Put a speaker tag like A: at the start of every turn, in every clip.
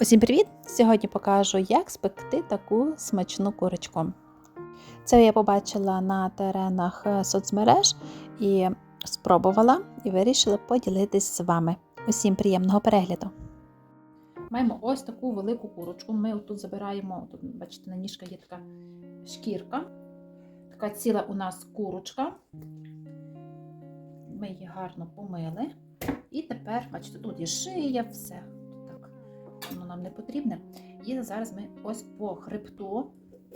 A: Усім привіт! Сьогодні покажу, як спекти таку смачну курочку. Це я побачила на теренах е, соцмереж і спробувала і вирішила поділитись з вами. Усім приємного перегляду! Маємо ось таку велику курочку. Ми тут забираємо, тут, бачите, на ніжка є така шкірка. Така ціла у нас курочка. Ми її гарно помили. І тепер, бачите, тут є шия, все. Воно нам не потрібне. І зараз ми ось по хребту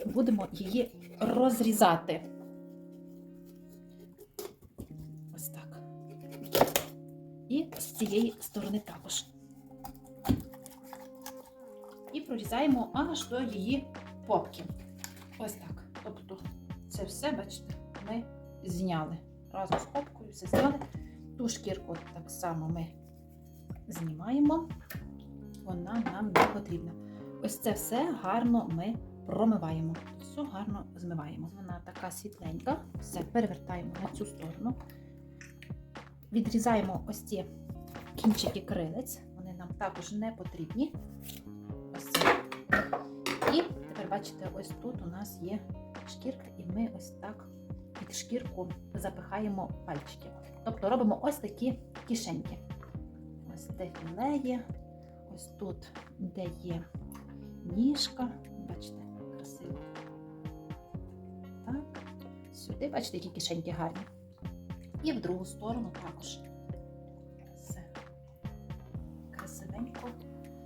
A: будемо її розрізати. Ось так. І з цієї сторони також. І прорізаємо аж до її попки. Ось так. Тобто це все, бачите, ми зняли. Разом з попкою все зняли. Ту шкірку так само ми знімаємо, вона нам не потрібна. Ось це все гарно ми промиваємо. Все гарно змиваємо. Вона така світленька, все перевертаємо на цю сторону. Відрізаємо ось ці кінчики крилець, вони нам також не потрібні. Ось це. І тепер, бачите, ось тут у нас є шкірка, і ми ось так під шкірку запихаємо пальчики. Тобто робимо ось такі кишеньки. Ось де філе є, ось тут, де є ніжка. Бачите, красиво. Так, сюди, бачите, які кишеньки гарні. І в другу сторону також. Все. Красивенько.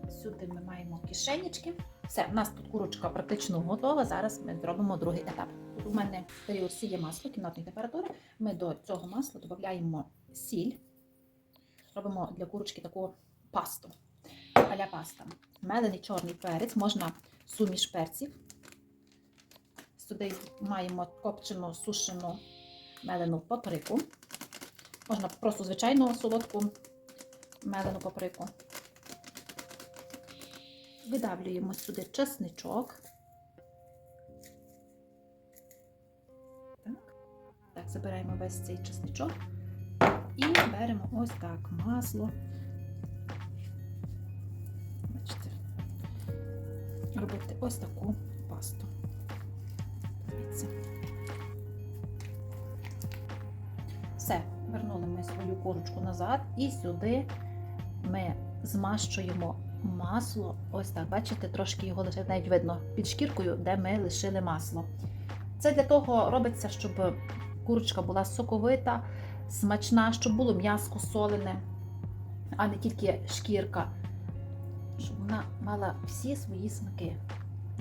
A: Сюди ми маємо кишенечки. Все, у нас тут курочка практично готова. Зараз ми зробимо другий етап. Тут у мене період є масло кімнатної температури. Ми до цього масла додаємо сіль. Робимо для курочки таку пасту. Аля паста. Мелений чорний перець, можна суміш перців. Сюди маємо копчену сушену мелену паприку. Можна просто звичайну солодку мелену паприку. Видавлюємо сюди чесничок. Так, так забираємо весь цей чесничок і беремо ось так масло. Бачите, робити ось таку пасту. Дивіться. Все, вернули ми свою курочку назад і сюди ми змащуємо масло. Ось так, бачите, трошки його лише навіть видно під шкіркою, де ми лишили масло. Це для того робиться, щоб курочка була соковита, смачна, щоб було м'яско солене, а не тільки шкірка, щоб вона мала всі свої смаки.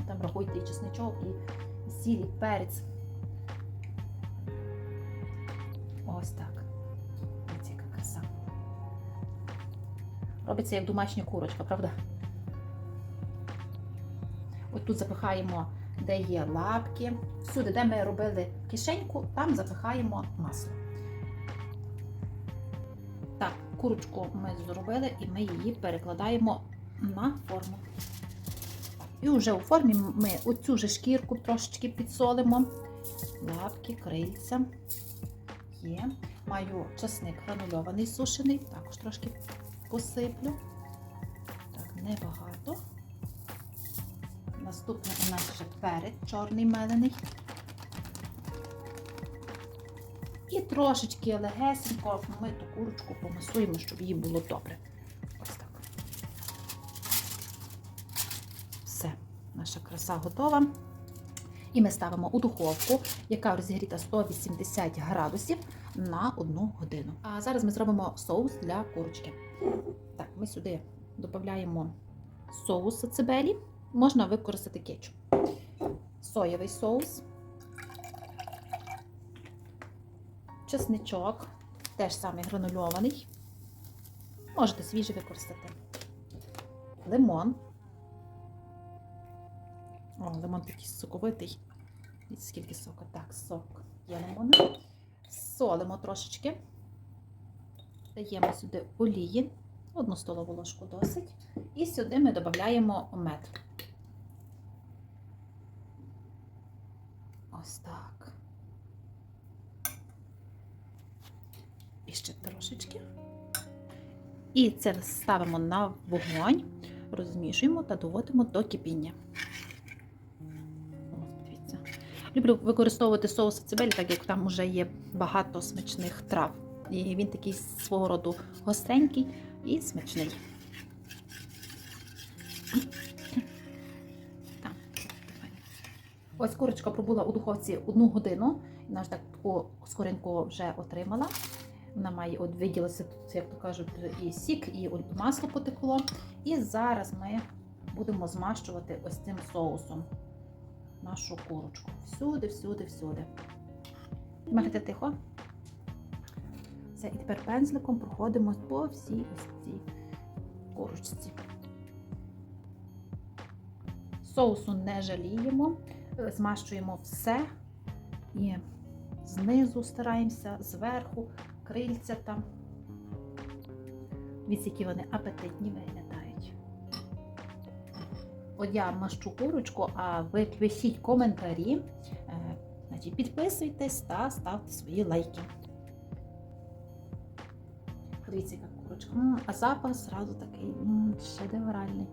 A: Там рахуйте і чесничок, і сіль, і перець. Ось так. Ось яка краса. Робиться як домашня курочка, правда? Ось тут запихаємо, де є лапки. Всюди, де ми робили кишеньку, там запихаємо масло. Так, курочку ми зробили і ми її перекладаємо на форму. І вже у формі ми оцю же шкірку трошечки підсолимо. Лапки, крильця. Є. Маю часник гранульований сушений, також трошки посиплю. Так, небагато. Наступний у нас ще перець чорний мелений. І трошечки легесенько ми ту курочку помасуємо, щоб їй було добре. Наша краса готова. І ми ставимо у духовку, яка розігріта 180 градусів на 1 годину. А зараз ми зробимо соус для курочки. Так, ми сюди додаємо соус цибелі. Можна використати кетчуп. Соєвий соус, чесничок, теж самий гранульований. Можете свіжий використати. Лимон. О, лимон такий соковитий. Скільки соку? Так, сок є лимона. Солимо трошечки. Даємо сюди олії, одну столову ложку досить. І сюди ми додаємо мед. Ось так. І ще трошечки. І це ставимо на вогонь розмішуємо та доводимо до кипіння. Люблю використовувати соус цибелі, так як там вже є багато смачних трав. І він такий свого роду гостренький і смачний. Ось курочка пробула у духовці одну годину. Вона ж так таку скоринку вже отримала. Вона має от виділося тут, як то кажуть, і сік, і масло потекло. І зараз ми будемо змащувати ось цим соусом нашу курочку. Всюди, всюди, всюди. Маєте тихо. Все, і тепер пензликом проходимо по всій ось цій курочці. Соусу не жаліємо, е, змащуємо все і знизу стараємося, зверху, крильця там. Дивіться, які вони апетитні виглядають. От я мащу курочку, а ви пишіть коментарі, е, значить, підписуйтесь та ставте свої лайки. Подивіться, яка курочка. М, А запах зразу такий шедевральний.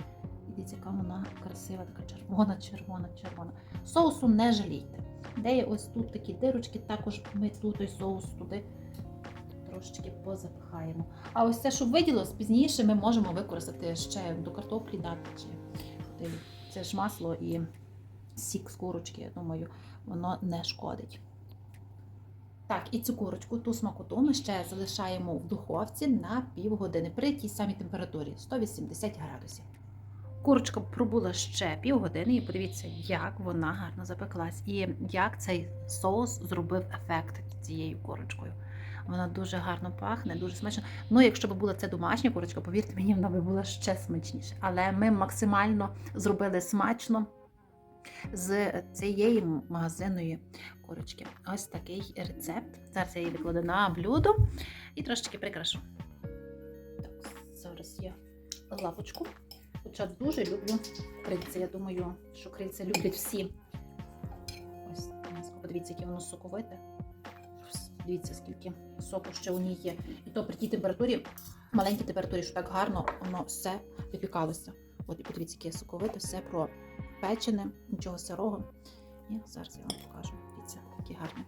A: Дивіться, яка вона красива, така червона, червона, червона. Соусу не жалійте. Де є ось тут такі дирочки, також ми тут той соус туди трошечки позапихаємо. А ось це, що виділилось, пізніше ми можемо використати ще до картоплі дати. Це ж масло і сік з курочки, я думаю, воно не шкодить. Так, і цю курочку, ту смакоту ми ще залишаємо в духовці на півгодини при тій самій температурі 180 градусів. Курочка пробула ще півгодини, і подивіться, як вона гарно запеклась, і як цей соус зробив ефект цією курочкою. Вона дуже гарно пахне, дуже смачно. Ну, якщо б була це домашня курочка, повірте мені, вона би була ще смачніша. Але ми максимально зробили смачно з цієї магазинної курочки. Ось такий рецепт. Зараз я її викладу на блюдо і трошечки прикрашу. Так, зараз я лапочку. Хоча дуже люблю крильця. Я думаю, що крильця люблять всі. Ось, подивіться, яке воно соковите. Дивіться, скільки соку ще у ній є. І то при тій температурі, маленькій температурі, що так гарно воно все випікалося. От і подивіться, яке соковите, все пропечене, нічого сирого. І зараз я вам покажу. Дивіться, які гарні.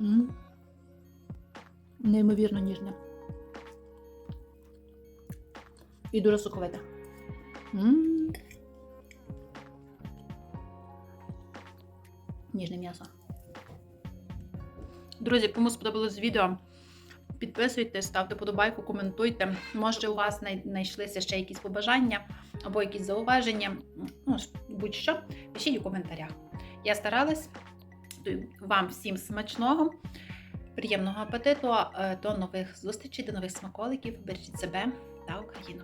A: М. Неймовірно ніжне. І дуже соковите. М. Ніжне м'ясо. Друзі, кому сподобалось відео, підписуйтесь, ставте подобайку, коментуйте. Може, у вас знайшлися ще якісь побажання або якісь зауваження. Ну, будь-що, пишіть у коментарях. Я старалась. Вам всім смачного, приємного апетиту, е, до нових зустрічей, до нових смаколиків. Бережіть себе та Україну.